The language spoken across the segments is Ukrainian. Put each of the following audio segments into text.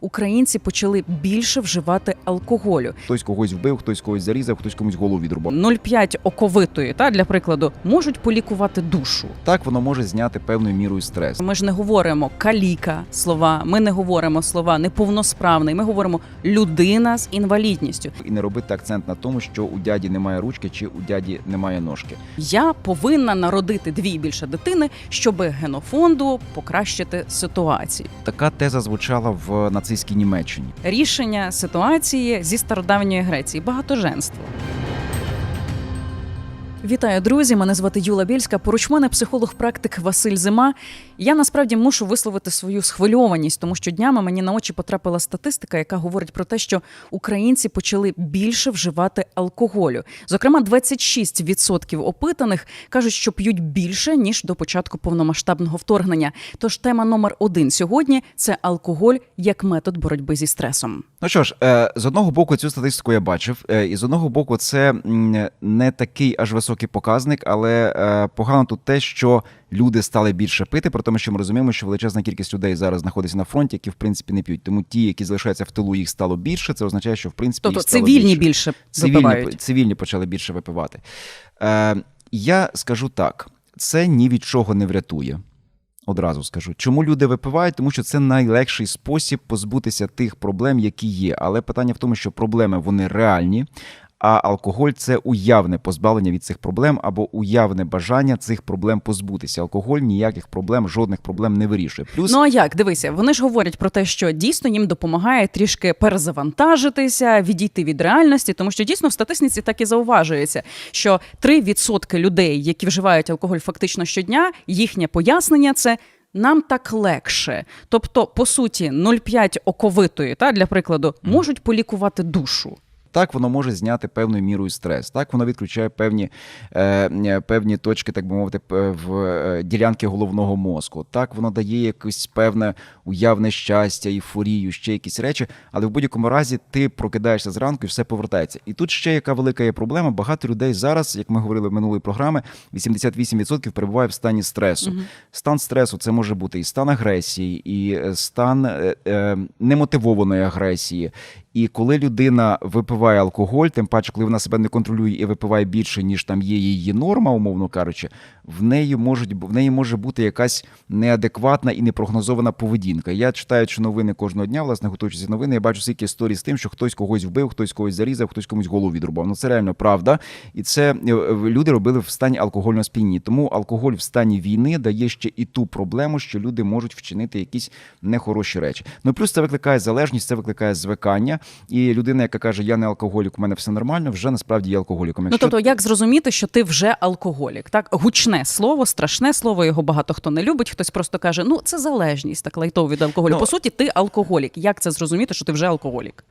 українці почали більше вживати алкоголю. Хтось когось вбив, хтось когось зарізав, хтось комусь голову відрубав. 0,5 оковитої, та для прикладу, можуть полікувати душу. Так воно може зняти певною мірою стрес. Ми ж не говоримо каліка слова, ми не говоримо слова неповносправний. Ми говоримо людина з інвалідністю. І не робити акцент на тому, що у дяді немає ручки чи у дяді немає ножки. Я повинна народити дві і більше дитини, щоб генофонду покращити ситуацію. Така теза звучала в нацистській Німеччині. Рішення ситуації зі стародавньої Греції багатоженство. Вітаю, друзі! Мене звати Юла Бєльська. Поруч мене психолог-практик Василь Зима. Я насправді мушу висловити свою схвильованість, тому що днями мені на очі потрапила статистика, яка говорить про те, що українці почали більше вживати алкоголю. Зокрема, 26% опитаних кажуть, що п'ють більше ніж до початку повномасштабного вторгнення. Тож тема номер один сьогодні це алкоголь як метод боротьби зі стресом. Ну що ж, е, з одного боку, цю статистику я бачив, е, і з одного боку, це не такий аж високий показник, але е, погано тут те, що люди стали більше пити, при тому, що ми розуміємо, що величезна кількість людей зараз знаходиться на фронті, які в принципі не п'ють. Тому ті, які залишаються в тилу, їх стало більше. Це означає, що в принципі Тобто їх стало цивільні більше. більше випивають. Цивільні, цивільні почали більше випивати. Е, я скажу так: це ні від чого не врятує. Одразу скажу, чому люди випивають, тому що це найлегший спосіб позбутися тих проблем, які є. Але питання в тому, що проблеми вони реальні, а алкоголь це уявне позбавлення від цих проблем або уявне бажання цих проблем позбутися. Алкоголь ніяких проблем, жодних проблем не вирішує. Плюс Ну а як дивися, вони ж говорять про те, що дійсно їм допомагає трішки перезавантажитися, відійти від реальності, тому що дійсно в статистиці так і зауважується, що 3% людей, які вживають алкоголь фактично щодня, їхнє пояснення це. Нам так легше, тобто, по суті, 0,5 оковитої, та для прикладу, можуть полікувати душу. Так, воно може зняти певною мірою стрес. Так, воно відключає певні, е, е, певні точки, так би мовити, в е, ділянки головного мозку. Так, воно дає якесь певне уявне щастя, ейфорію, ще якісь речі, але в будь-якому разі ти прокидаєшся зранку і все повертається. І тут ще яка велика є проблема. Багато людей зараз, як ми говорили в минулої програми, 88% перебуває в стані стресу. Стан стресу це може бути і стан агресії, і е, стан е, е, немотивованої агресії. І коли людина випиває алкоголь, тим паче, коли вона себе не контролює і випиває більше, ніж там є її норма, умовно кажучи, в неї можуть в неї може бути якась неадекватна і непрогнозована поведінка. Я читаючи новини кожного дня, власне, готуючись новини, я бачу стільки історій з тим, що хтось когось вбив, хтось когось зарізав, хтось комусь голову відрубав. Ну це реально правда. І це е, е, люди робили в стані алкогольного сп'яніння. Тому алкоголь в стані війни дає ще і ту проблему, що люди можуть вчинити якісь нехороші речі. Ну плюс це викликає залежність, це викликає звикання. І людина, яка каже, я не алкоголік, у мене все нормально, вже насправді є алкоголіком. Ну тобто, як зрозуміти, що ти вже алкоголік? Так гучне слово, страшне слово. Його багато хто не любить. Хтось просто каже: ну це залежність, так лайтово від алкоголю. Ну, По суті, ти алкоголік. Як це зрозуміти, що ти вже алкоголік?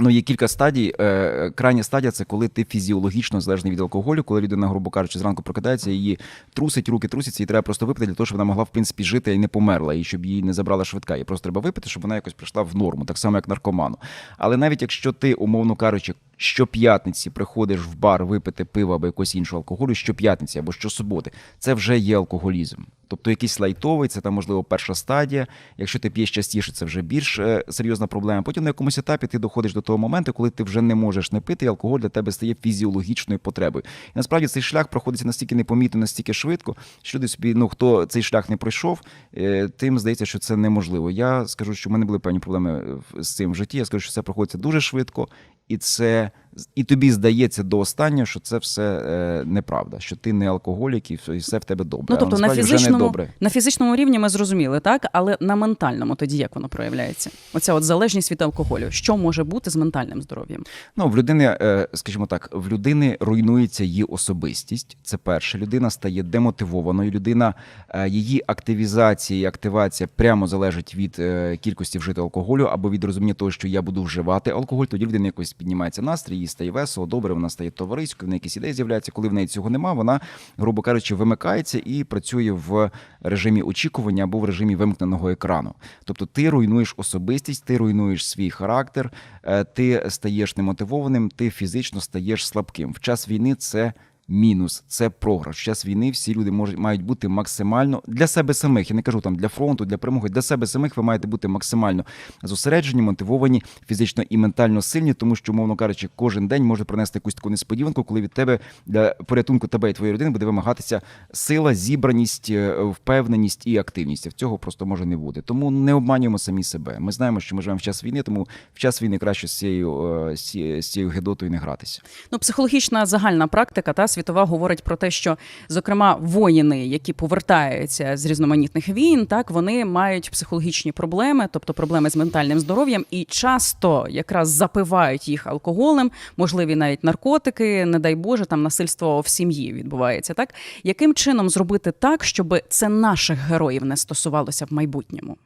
Ну, є кілька стадій. Е, Крайня стадія це коли ти фізіологічно залежний від алкоголю, коли людина, грубо кажучи, зранку прокидається, її трусить, руки трусяться, і треба просто випити для того, щоб вона могла в принципі жити і не померла, і щоб її не забрала швидка. І просто треба випити, щоб вона якось прийшла в норму, так само як наркоману. Але навіть якщо ти, умовно кажучи, щоп'ятниці приходиш в бар випити пиво або якогось іншого алкоголю, щоп'ятниці або щосуботи, це вже є алкоголізм. Тобто якийсь лайтовий, це там можливо перша стадія. Якщо ти п'єш частіше, це вже більш е, серйозна проблема. Потім на якомусь етапі ти доходиш до того моменту, коли ти вже не можеш не пити, і алкоголь для тебе стає фізіологічною потребою. І насправді цей шлях проходиться настільки непомітно, настільки швидко, що люди собі, ну хто цей шлях не пройшов, е, тим здається, що це неможливо. Я скажу, що в мене були певні проблеми з цим в житті. Я скажу, що це проходиться дуже швидко, і це і тобі здається до останнього, що це все е, неправда, що ти не алкоголік і все- і все в тебе добре. Ну тобто на фізичному, добре. на фізичному рівні ми зрозуміли, так але на ментальному тоді як воно проявляється? Оця от залежність від алкоголю. Що може бути з ментальним здоров'ям? Ну, в людини, е, скажімо так, в людини руйнується її особистість. Це перше. Людина стає демотивованою. Людина, е, її активізація і активація прямо залежить від е, кількості вжитого алкоголю або від розуміння того, що я буду вживати алкоголь. Тоді в людини якось піднімається настрій, стає весело, добре, вона стає товариською, в неї якісь ідеї з'являються. Коли в неї цього нема, вона, грубо кажучи, вимикається і працює в режимі очікування або в режимі вимкненого екрану. Тобто ти руйнуєш особистість, ти руйнуєш свій характер, е, ти стаєш немотивованим, ти фізично стаєш слабким. В час війни це мінус, це програш. В час війни всі люди можуть мають бути максимально для себе самих. Я не кажу там для фронту, для перемоги. Для себе самих ви маєте бути максимально зосереджені, мотивовані, фізично і ментально сильні, тому що, умовно кажучи, кожен день може принести якусь таку несподіванку, коли від тебе для порятунку тебе і твоєї родини буде вимагатися сила, зібраність, е, впевненість і активність. В цього просто може не бути. Тому не обманюємо самі себе. Ми знаємо, що ми живемо в час війни, тому в час війни краще з е, цією- з цією гедотою не гратися. Ну, психологічна загальна практика та світова говорить про те, що зокрема воїни, які повертаються з різноманітних війн, так вони мають психологічні проблеми, тобто проблеми з ментальним здоров'ям, і часто якраз запивають їх алкоголем, можливі навіть наркотики, не дай Боже, там насильство в сім'ї відбувається. Так яким чином зробити так, щоб це наших героїв не стосувалося в майбутньому?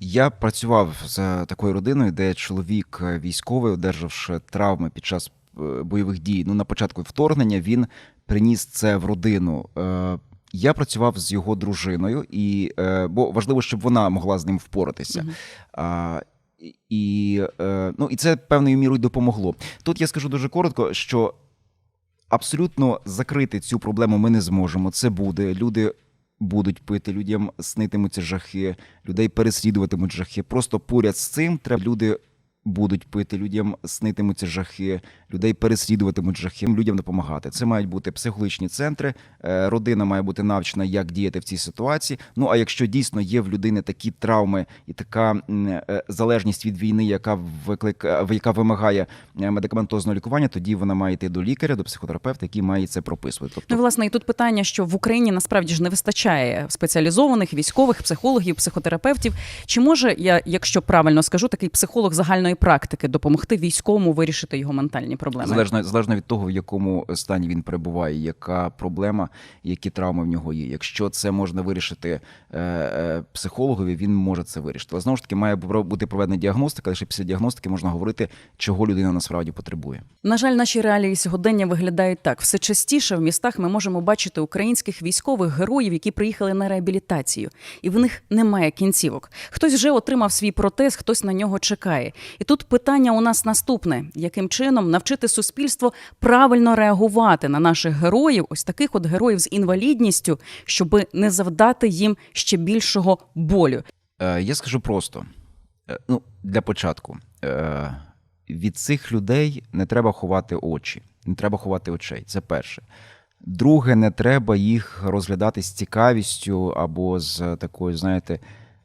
Я працював з такою родиною, де чоловік е, військовий, одержавши травми під час бойових дій. Ну на початку вторгнення він приніс це в родину. Е, Я працював з його дружиною, і е, бо важливо, щоб вона могла з ним впоратися. А, і, е, ну, і це певною мірою допомогло. Тут я скажу дуже коротко, що абсолютно закрити цю проблему ми не зможемо. Це буде. Люди будуть пити, людям снитимуться жахи, людей переслідуватимуть жахи. Просто поряд з цим треба люди. Будуть пити, людям снитимуться жахи, людей переслідуватимуть жахи, людям допомагати. Це мають бути психологічні центри. е, Родина має бути навчена, як діяти в цій ситуації. Ну а якщо дійсно є в людини такі травми і така е, залежність від війни, яка виклика, яка вимагає е, медикаментозного лікування, тоді вона має йти до лікаря, до психотерапевта, який має це прописувати. Тобто Ну, власне, і тут питання, що в Україні насправді ж не вистачає спеціалізованих військових психологів, психотерапевтів. Чи може я, якщо правильно скажу, такий психолог загальної практики допомогти військовому вирішити його ментальні проблеми? Залежно, залежно від того, в якому стані він перебуває, яка проблема, які травми в нього є. Якщо це можна вирішити е, е, психологові, він може це вирішити. Але знову ж таки має бути проведена діагностика, лише після діагностики можна говорити, чого людина насправді потребує. На жаль, наші реалії сьогодення виглядають так. Все частіше в містах ми можемо бачити українських військових героїв, які приїхали на реабілітацію, і в них немає кінцівок. Хтось вже отримав свій протез, хтось на нього чекає. І тут питання у нас наступне: яким чином навчити суспільство правильно реагувати на наших героїв, ось таких от героїв з інвалідністю, щоб не завдати їм ще більшого болю. Е, я скажу просто: Е, ну, для початку, е, від цих людей не треба ховати очі, не треба ховати очей. Це перше. Друге, не треба їх розглядати з цікавістю або з такою, знаєте,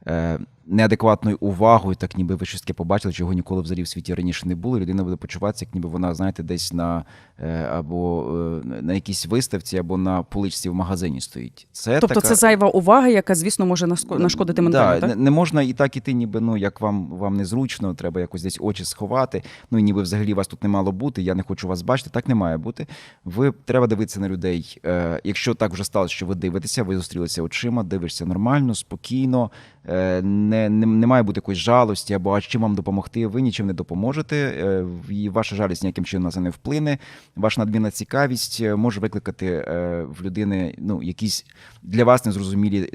е, неадекватною увагою, так ніби ви щось таке побачили, чого ніколи взагалі в світі раніше не було. Людина буде почуватися, як ніби вона, знаєте, десь на або е, на якійсь виставці, або на поличці в магазині стоїть. Це Тобто, така... це зайва увага, яка, звісно, може нашкодити ментально. Да, так? Не, можна і так іти, ніби ну як вам вам незручно, треба якось десь очі сховати. Ну і ніби взагалі вас тут не мало бути. Я не хочу вас бачити. Так не має бути. Ви треба дивитися на людей. Е, якщо так вже сталося, що ви дивитеся, ви зустрілися очима, дивишся нормально, спокійно. Е, не, не, не має бути якоїсь жалості або а чим вам допомогти. Ви нічим не допоможете. Е, і ваша жалість ніяким чином на це не вплине. Ваша надмірна цікавість е, може викликати е, в людини ну якісь для вас незрозумілі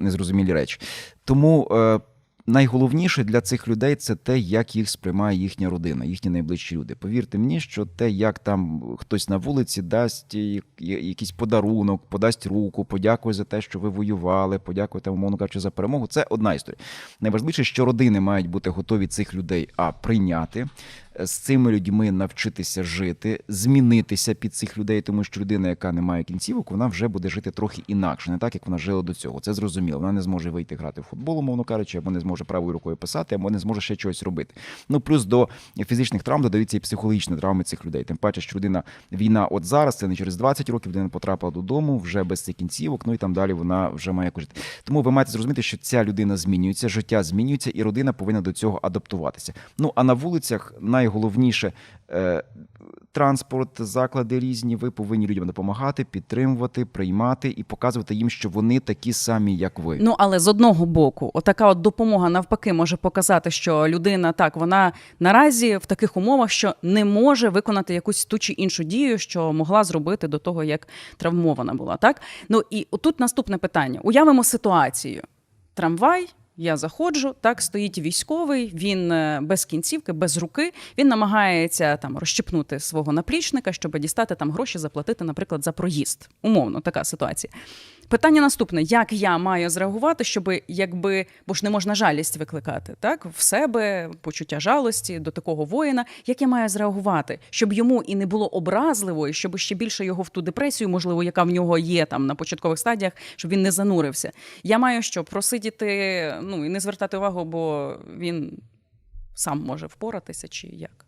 незрозумілі речі. Тому е, найголовніше для цих людей це те, як їх сприймає їхня родина, їхні найближчі люди. Повірте мені, що те, як там хтось на вулиці дасть якийсь подарунок, подасть руку, подякує за те, що ви воювали, подякує там, умовно кажучи, за перемогу. Це одна історія. Найважливіше, що родини мають бути готові цих людей а прийняти. З цими людьми навчитися жити, змінитися під цих людей, тому що людина, яка не має кінцівок, вона вже буде жити трохи інакше, не так як вона жила до цього. Це зрозуміло. Вона не зможе вийти грати в футбол, умовно кажучи, або не зможе правою рукою писати, або не зможе ще чогось робити. Ну плюс до фізичних травм додаються і психологічні травми цих людей. Тим паче, що людина війна от зараз, це не через 20 років, людина потрапила додому вже без цих кінцівок. Ну і там далі вона вже має якось жити. Тому ви маєте зрозуміти, що ця людина змінюється, життя змінюється, і родина повинна до цього адаптуватися. Ну а на вулицях найголовніше. Е, Транспорт, заклади різні, ви повинні людям допомагати, підтримувати, приймати і показувати їм, що вони такі самі, як ви. Ну але з одного боку, отака от допомога навпаки може показати, що людина так вона наразі в таких умовах, що не може виконати якусь ту чи іншу дію, що могла зробити до того, як травмована була. Так ну і тут наступне питання: уявимо ситуацію: трамвай. Я заходжу, так стоїть військовий, він е, без кінцівки, без руки. Він намагається там розщепнути свого наплічника, щоб дістати там гроші, заплатити, наприклад, за проїзд. Умовно, така ситуація. Питання наступне: як я маю зреагувати, щоб якби, бо ж не можна жалість викликати, так в себе почуття жалості до такого воїна. Як я маю зреагувати, щоб йому і не було образливо, і щоб ще більше його в ту депресію, можливо, яка в нього є там на початкових стадіях, щоб він не занурився. Я маю що просидіти, ну і не звертати увагу, бо він сам може впоратися, чи як.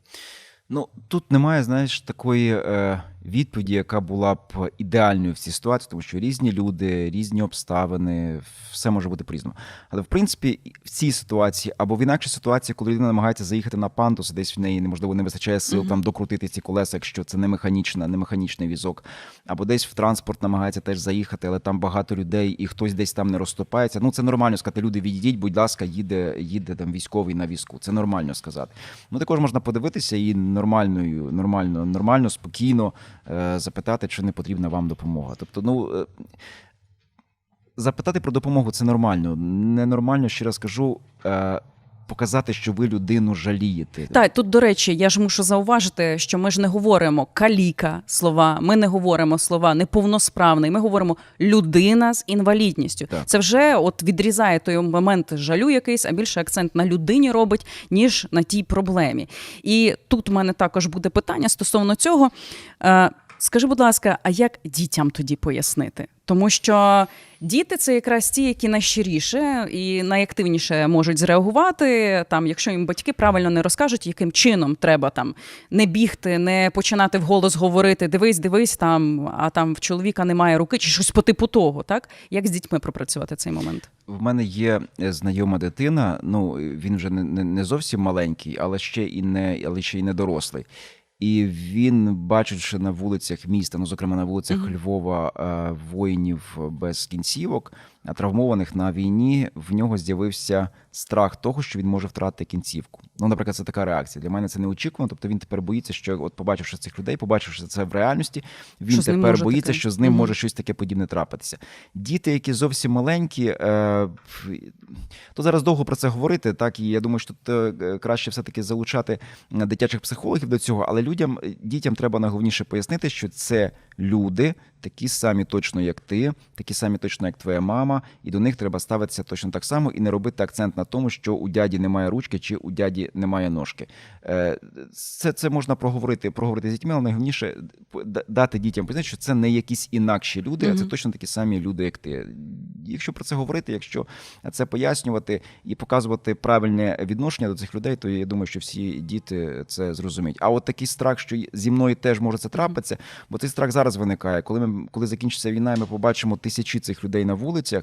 Ну тут немає, знаєш, такої е, відповіді, яка була б ідеальною в цій ситуації, тому що різні люди, різні обставини, все може бути по-різному. Але в принципі, в цій ситуації або в інакшій ситуації, коли людина намагається заїхати на пандус, десь в неї неможливо не вистачає сил Мгм. там докрутити ці колеса, якщо це не механічна, не механічний візок, або десь в транспорт намагається теж заїхати, але там багато людей, і хтось десь там не розступається. Ну це нормально сказати. Люди відійдіть, будь ласка, їде, їде там військовий на візку. Це нормально сказати. Ну також можна подивитися і нормальною, нормально, нормально, спокійно запитати, чи не потрібна вам допомога. Тобто, ну. е, Запитати про допомогу це нормально. Ненормально, ще раз кажу, е, показати, що ви людину жалієте. Так, тут, до речі, я ж мушу зауважити, що ми ж не говоримо каліка слова, ми не говоримо слова неповносправний, ми говоримо людина з інвалідністю. Так. Це вже от відрізає той момент жалю якийсь, а більше акцент на людині робить, ніж на тій проблемі. І тут у мене також буде питання стосовно цього. Скажи, будь ласка, а як дітям тоді пояснити? Тому що діти це якраз ті, які найщиріше і найактивніше можуть зреагувати. Там, якщо їм батьки правильно не розкажуть, яким чином треба там не бігти, не починати вголос говорити Дивись, дивись, там, а там в чоловіка немає руки, чи щось по типу того. Так як з дітьми пропрацювати цей момент? В мене є е, знайома дитина. Ну він вже не, не, не зовсім маленький, але ще і не, але ще й не дорослий. І він, бачачи на вулицях міста, ну зокрема на вулицях Мгм. Львова, е, воїнів без кінцівок, травмованих на війні, в нього з'явився страх того, що він може втратити кінцівку. Ну, наприклад, це така реакція. Для мене це неочікувано. Тобто він тепер боїться, що от побачивши цих людей, побачивши це в реальності, він Що тепер боїться, таке? що з ним Мгм. може щось таке подібне трапитися. Діти, які зовсім маленькі, е, то зараз довго про це говорити. Так і я думаю, що тут е, краще все-таки залучати е, дитячих психологів до цього, але людям, е, дітям треба найголовніше пояснити, що це люди, такі самі точно, як ти, такі самі точно, як твоя мама, і до них треба ставитися точно так само і не робити акцент на тому, що у дяді немає ручки чи у дяді немає ножки. Е, Це, це можна проговорити, проговорити з дітьми, але найголовніше дати дітям пояснити, що це не якісь інакші люди, а це точно такі самі люди, як ти. Якщо про це говорити, якщо це пояснювати і показувати правильне відношення до цих людей, то я думаю, що всі діти це зрозуміють. А от такий страх, що зі мною теж може це трапитися, бо цей страх зараз виникає. Коли ми коли закінчиться війна, і ми побачимо тисячі цих людей на вулицях,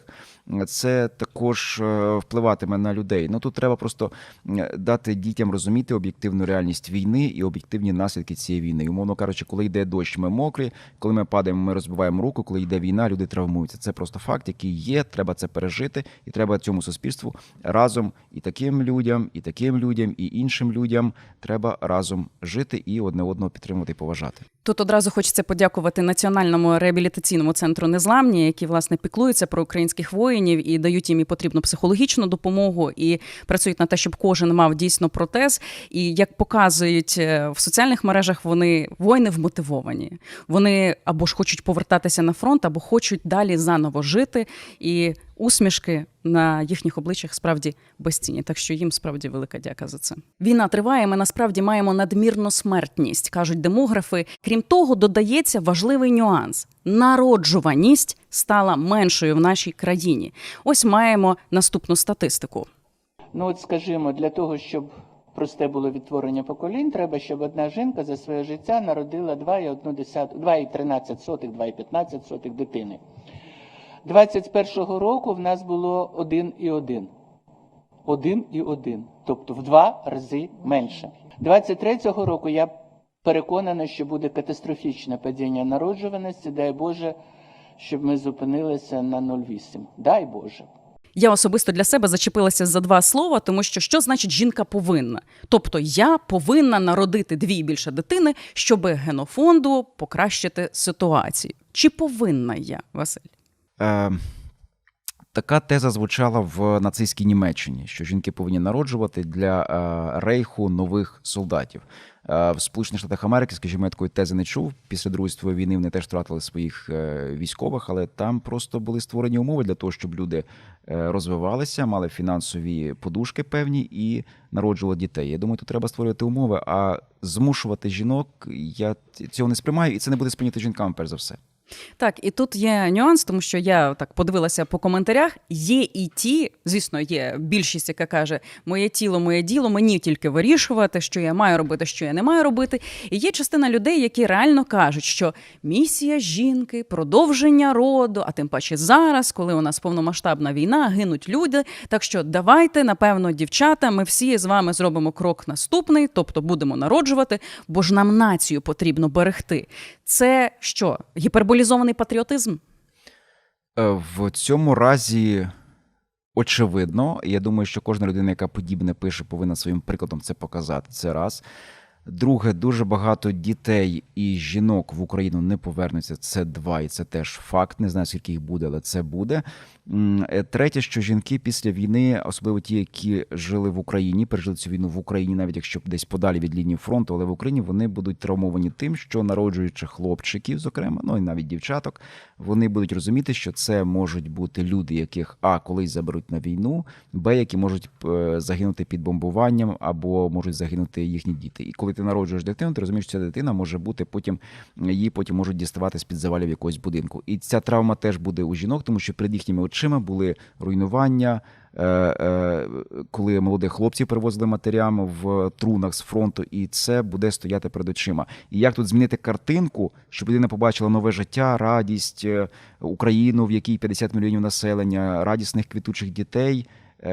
це також е, впливатиме на людей. Ну тут треба просто е, дати дітям розуміти об'єктивну реальність війни і об'єктивні наслідки цієї війни. Умовно кажучи, коли йде дощ, ми мокрі, коли ми падаємо, ми розбиваємо руку. Коли йде війна, люди травмуються. Це просто факт, який є. Треба це пережити, і треба цьому суспільству разом і таким людям, і таким людям, і іншим людям треба разом жити і одне одного підтримувати і поважати. Тут одразу хочеться подякувати Національному реабілітаційному центру Незламні, які власне піклуються про українських воїнів і дають їм і потрібну психологічну допомогу, і працюють на те, щоб кожен мав дійсно протез. І як показують е, в соціальних мережах, вони воїни вмотивовані. Вони або ж хочуть повертатися на фронт, або хочуть далі заново жити. І усмішки на їхніх обличчях справді безцінні. Так що їм справді велика дяка за це. Війна триває. Ми насправді маємо надмірну смертність, кажуть демографи. Крім того, додається важливий нюанс: народжуваність стала меншою в нашій країні. Ось маємо наступну статистику. Ну от скажімо, для того, щоб просте було відтворення поколінь, треба, щоб одна жінка за своє життя народила 2,1, 2,13, 2,15 дитини. 21-го року в нас було 1,1. 1,1. Тобто в два рази менше. 23-го року я переконана, що буде катастрофічне падіння народжуваності. Дай Боже, щоб ми зупинилися на 0,8. Дай Боже. Я особисто для себе зачепилася за два слова, тому що що значить жінка повинна? Тобто я повинна народити дві і більше дитини, щоб генофонду покращити ситуацію. Чи повинна я, Василь? Е, Така теза звучала в нацистській Німеччині, що жінки повинні народжувати для е, рейху нових солдатів. Е, В Сполучених Штатах Америки, скажімо, я такої тези не чув. Після Другої світової війни вони теж втратили своїх е, військових, але там просто були створені умови для того, щоб люди е, розвивалися, мали фінансові подушки певні і народжували дітей. Я думаю, тут треба створювати умови, а змушувати жінок я цього не сприймаю, і це не буде сприйняти жінками, перш за все. Так, і тут є нюанс, тому що я так подивилася по коментарях. Є і ті, звісно, є більшість, яка каже: моє тіло, моє діло, мені тільки вирішувати, що я маю робити, що я не маю робити. І є частина людей, які реально кажуть, що місія жінки, продовження роду, а тим паче зараз, коли у нас повномасштабна війна, гинуть люди. Так що давайте, напевно, дівчата, ми всі з вами зробимо крок наступний, тобто будемо народжувати, бо ж нам націю потрібно берегти. Це що, гіперболізований патріотизм? Е, В цьому разі очевидно. Я думаю, що кожна людина, яка подібне пише, повинна своїм прикладом це показати. Це раз. Друге, дуже багато дітей і жінок в Україну не повернуться. Це два, і це теж факт. Не знаю, скільки їх буде, але це буде. Е, Третє, що жінки після війни, особливо ті, які жили в Україні, пережили цю війну в Україні, навіть якщо десь подалі від лінії фронту, але в Україні вони будуть травмовані тим, що народжуючи хлопчиків, зокрема, ну і навіть дівчаток, вони будуть розуміти, що це можуть бути люди, яких а колись заберуть на війну, б, які можуть е, загинути під бомбуванням або можуть загинути їхні діти. І коли ти народжуєш дитину, ти розумієш, що ця дитина може бути потім її потім можуть діставати з під завалів якогось будинку. І ця травма теж буде у жінок, тому що перед їхніми очима були руйнування. е, е, Коли молодих хлопців привозили матерям в трунах з фронту, і це буде стояти перед очима. І як тут змінити картинку, щоб людина побачила нове життя, радість, е, Україну, в якій 50 мільйонів населення, радісних квітучих дітей?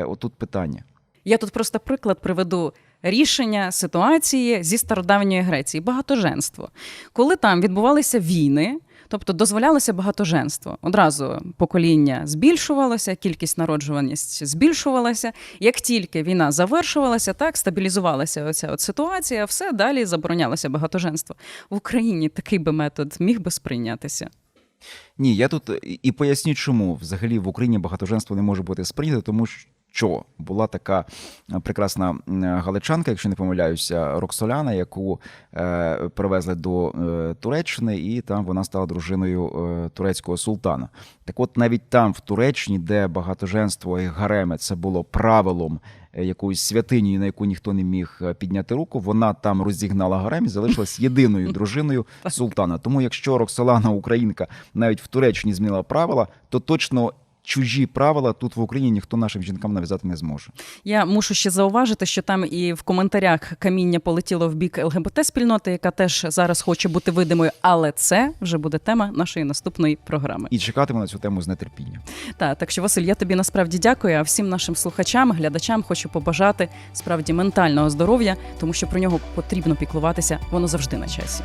Отут питання. Я тут просто приклад приведу рішення ситуації зі стародавньої Греції багатоженство. Коли там відбувалися війни, тобто дозволялося багатоженство, одразу покоління збільшувалося, кількість народжуваність збільшувалася. Як тільки війна завершувалася, так стабілізувалася оця от ситуація, все далі заборонялося багатоженство. В Україні такий би метод міг би сприйнятися. Ні, я тут і- поясню, чому взагалі в Україні багатоженство не може бути сприйнято, тому що була така е, прекрасна галичанка, якщо не помиляюся, Роксоляна, яку е, привезли до е, Туреччини, і там вона стала дружиною е, турецького султана. Так от навіть там, в Туреччині, де багатоженство і гареми це було правилом. е, Якоюсь святинею, на яку ніхто не міг е, підняти руку, вона там розігнала гарем і залишилась єдиною дружиною султана. Тому, якщо Роксолана Українка навіть в Туреччині змінила правила, то точно чужі правила тут в Україні ніхто нашим жінкам нав'язати не зможе. Я мушу ще зауважити, що там і в коментарях каміння полетіло в бік ЛГБТ спільноти, яка теж зараз хоче бути видимою, але це вже буде тема нашої наступної програми. І чекатиму на цю тему з нетерпінням. Так, так що Василь, я тобі насправді дякую. А всім нашим слухачам, глядачам хочу побажати справді ментального здоров'я, тому що про нього потрібно піклуватися. Воно завжди на часі.